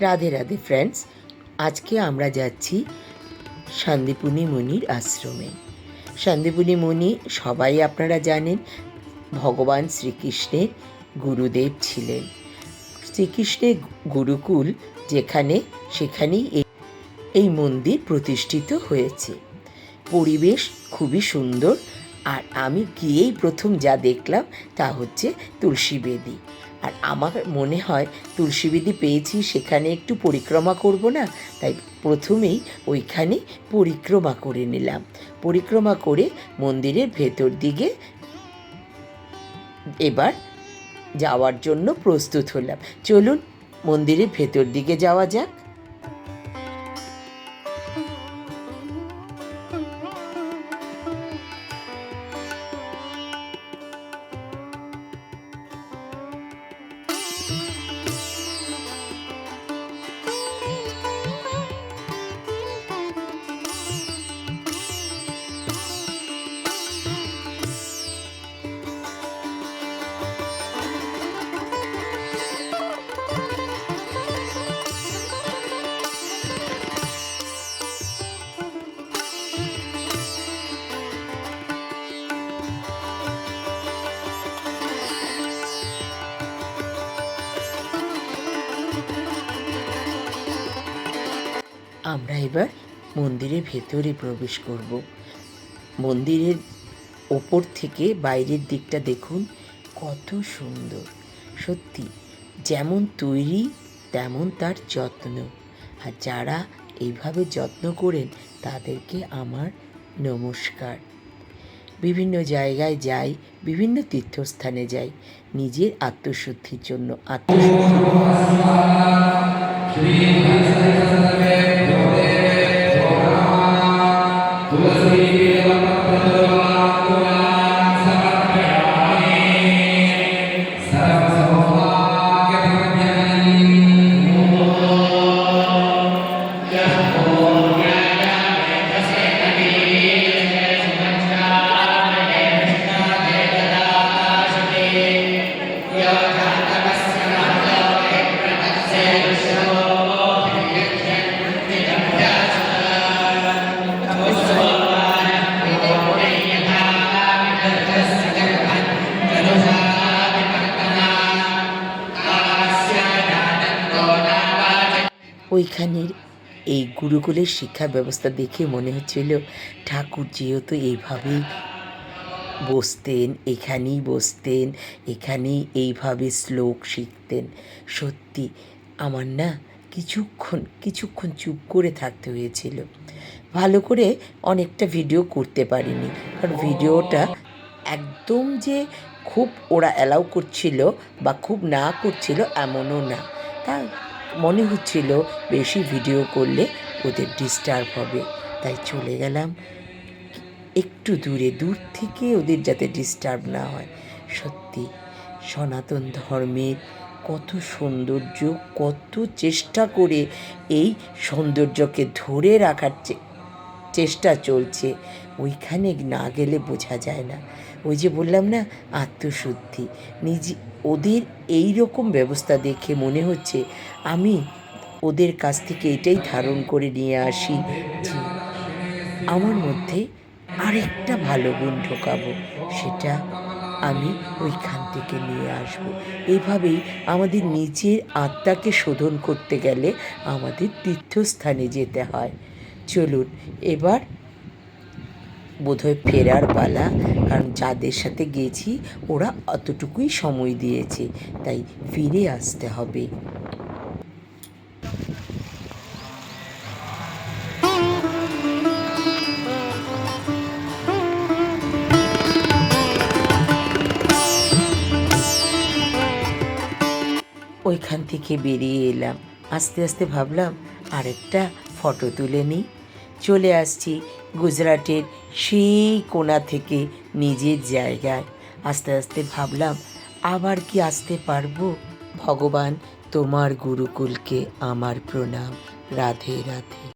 Radhe Radhe friends আজকে আমরা যাচ্ছি শান্তিপুনি মুনির আশ্রমে। শান্তিপুনি মুনি সবাই আপনারা জানেন, ভগবান শ্রীকৃষ্ণের গুরুদেব ছিলেন। শ্রীকৃষ্ণের গুরুকুল যেখানে, সেখানেই এই- মন্দির প্রতিষ্ঠিত হয়েছে। পরিবেশ খুবই সুন্দর, আর আমি গিয়েই প্রথম যা দেখলাম তা হচ্ছে তুলসী বেদি। আর আমার মনে হয় তুলসীবিধি পেয়েছি, সেখানে একটু পরিক্রমা করব না? তাই প্রথমেই ওইখানে পরিক্রমা করে নিলাম। পরিক্রমা করে মন্দিরের ভেতর দিকে এবার যাওয়ার জন্য প্রস্তুত হলাম। চলুন মন্দিরের ভেতর দিকে যাওয়া যাক। আমরা এবার মন্দিরের ভেতরে প্রবেশ করব। মন্দিরের ওপর থেকে বাইরের দিকটা দেখুন, কত সুন্দর। সত্যি, যেমন তৈরি, তেমন তার যত্ন। আর যারা এইভাবে যত্ন করেন, তাদেরকে আমার নমস্কার। বিভিন্ন জায়গায় যাই, বিভিন্ন তীর্থস্থানে যাই, নিজের আত্মশুদ্ধির জন্য আত্মশুদ্ধি। Tulasi dalam ওইখানের এই গুরুকুলের শিক্ষা ব্যবস্থা দেখে মনে হচ্ছিল ঠাকুর যেহেতু এইভাবেই বসতেন, এখানেই বসতেন, এখানেই এইভাবে শ্লোক শিখতেন। সত্যি আমার না কিছুক্ষণ কিছুক্ষণ চুপ করে থাকতে হয়েছিল। ভালো করে অনেকটা ভিডিও করতে পারিনি, কারণ ভিডিওটা একদম যে খুব ওরা অ্যালাউ করছিল বা খুব না করছিল এমনও না। তা মনে হচ্ছিল বেশি ভিডিও করলে ওদের ডিস্টার্ব হবে। তাই চলে গেলাম। একটু দূরে, দূর থেকে ওদের যাতে ডিস্টার্ব না হয়। সত্যি, সনাতন ধর্মের কত সৌন্দর্য, কত চেষ্টা করে এই সৌন্দর্যকে ধরে রাখার চেষ্টা চলছে। ওইখানে না গেলে বোঝা যায় না। ওই যে বললাম না, আত্মশুদ্ধি। নিজে, ওদের এই রকম ব্যবস্থা দেখে মনে হচ্ছে আমি ওদের কাছ থেকে এটাই ধারণ করে নিয়ে আসি যে আমার মধ্যে আরেকটা ভালো গুণ ঢোকাবো, সেটা আমি ওইখান থেকে নিয়ে আসব। এভাবেই আমাদের নিজের আত্মাকে শোধন করতে গেলে আমাদের তীর্থস্থানে যেতে হয়। চলুন, এবার বোধহয় ফেরার পালা, কারণ যাদের সাথে গেছি ওরা অতটুকুই সময় দিয়েছে, তাই ফিরে আসতে হবে। ওইখান থেকে বেরিয়ে এলাম। আস্তে আস্তে ভাবলাম, আরেকটা ফটো তুলে নিই। চলে আসছি গুজরাটের সেই কোণা থেকে নিজের জায়গায়। আস্তে আস্তে ভাবলাম, আবার কি আসতে পারব? ভগবান তোমার গুরুকুলকে আমার প্রণাম। রাধে রাধে।